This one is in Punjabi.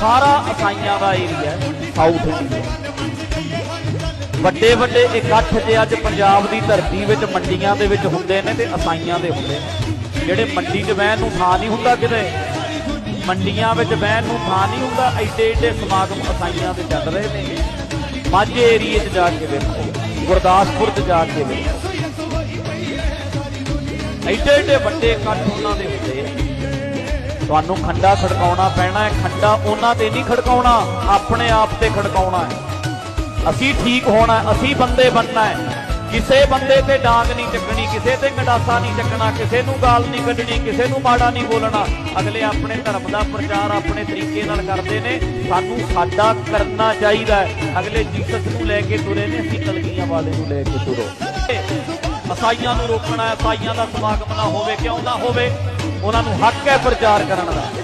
ਸਾਰਾ ਅਸਾਈਆਂ ਦਾ ਏਰੀਆ ਸਾਊਥ ਇੰਡੀਆ ਵੱਡੇ ਵੱਡੇ ਇਕੱਠ ਜੇ ਅੱਜ ਪੰਜਾਬ ਦੀ ਧਰਤੀ ਵਿੱਚ ਮੰਡੀਆਂ ਦੇ ਵਿੱਚ ਹੁੰਦੇ ਨੇ ਤੇ ਅਸਾਈਆਂ ਦੇ ਹੁੰਦੇ ਨੇ। ਜਿਹੜੇ ਮੰਡੀ 'ਚ ਬਹਿਣ ਨੂੰ ਥਾਂ ਨਹੀਂ ਹੁੰਦਾ ਕਿਤੇ ਮੰਡੀਆਂ ਵਿੱਚ ਬਹਿਣ ਨੂੰ ਥਾਂ ਨਹੀਂ ਹੁੰਦਾ ਐਡੇ ਐਡੇ ਸਮਾਗਮ ਅਸਾਈਆਂ ਦੇ ਚੱਲ ਰਹੇ ਨੇ। ਮਾਝੇ ਏਰੀਏ 'ਚ ਜਾ ਕੇ ਵੇਖੋ ਗੁਰਦਾਸਪੁਰ 'ਚ ਜਾ ਕੇ ਵੇਖੋ। ਐਡੇ ਐਡੇ ਵੱਡੇ ਇਕੱਠ ਉਹਨਾਂ ਦੇ ਹੁੰਦੇ ਆ। ਤੁਹਾਨੂੰ ਖੰਡਾ ਖੜਕਾਉਣਾ ਪੈਣਾ ਹੈ, ਖੰਡਾ ਉਹਨਾਂ ਤੇ ਨਹੀਂ ਖੜਕਾਉਣਾ, ਆਪਣੇ ਆਪ ਤੇ ਖੜਕਾਉਣਾ ਹੈ। ਅਸੀਂ ਠੀਕ ਹੋਣਾ ਅਸੀਂ ਬੰਦੇ ਬਣਨਾ ਹੈ। ਕਿਸੇ ਬੰਦੇ ਤੇ ਡਾਂਗ ਨਹੀਂ ਚੱਕਣੀ, ਕਿਸੇ ਤੇ ਗੰਡਾਸਾ ਨਹੀਂ ਚੱਕਣਾ, ਕਿਸੇ ਨੂੰ ਗਾਲ ਨਹੀਂ ਕੱਢਣੀ, ਕਿਸੇ ਨੂੰ ਮਾੜਾ ਨਹੀਂ ਬੋਲਣਾ। ਅਗਲੇ ਆਪਣੇ ਧਰਮ ਦਾ ਪ੍ਰਚਾਰ ਆਪਣੇ ਤਰੀਕੇ ਨਾਲ ਕਰਦੇ ਨੇ, ਸਾਨੂੰ ਸਾਡਾ ਕਰਨਾ ਚਾਹੀਦਾ ਅਗਲੇ ਜੀਸਸ ਨੂੰ ਲੈ ਕੇ ਤੁਰੇ ਨੇ, ਅਸੀਂ ਕਲਗੀਆਂ ਵਾਲੇ ਨੂੰ ਲੈ ਕੇ ਤੁਰੋ। ਅਸਾਈਆਂ ਨੂੰ ਰੋਕਣਾ ਹੈ, ਅਸਾਈਆਂ ਦਾ ਸਮਾਗਮ ਨਾ ਹੋਵੇ, ਕਿਉਂ ਨਾ ਹੋਵੇ? ਉਹਨਾਂ ਨੂੰ ਹੱਕ ਹੈ ਪ੍ਰਚਾਰ ਕਰਨ ਦਾ।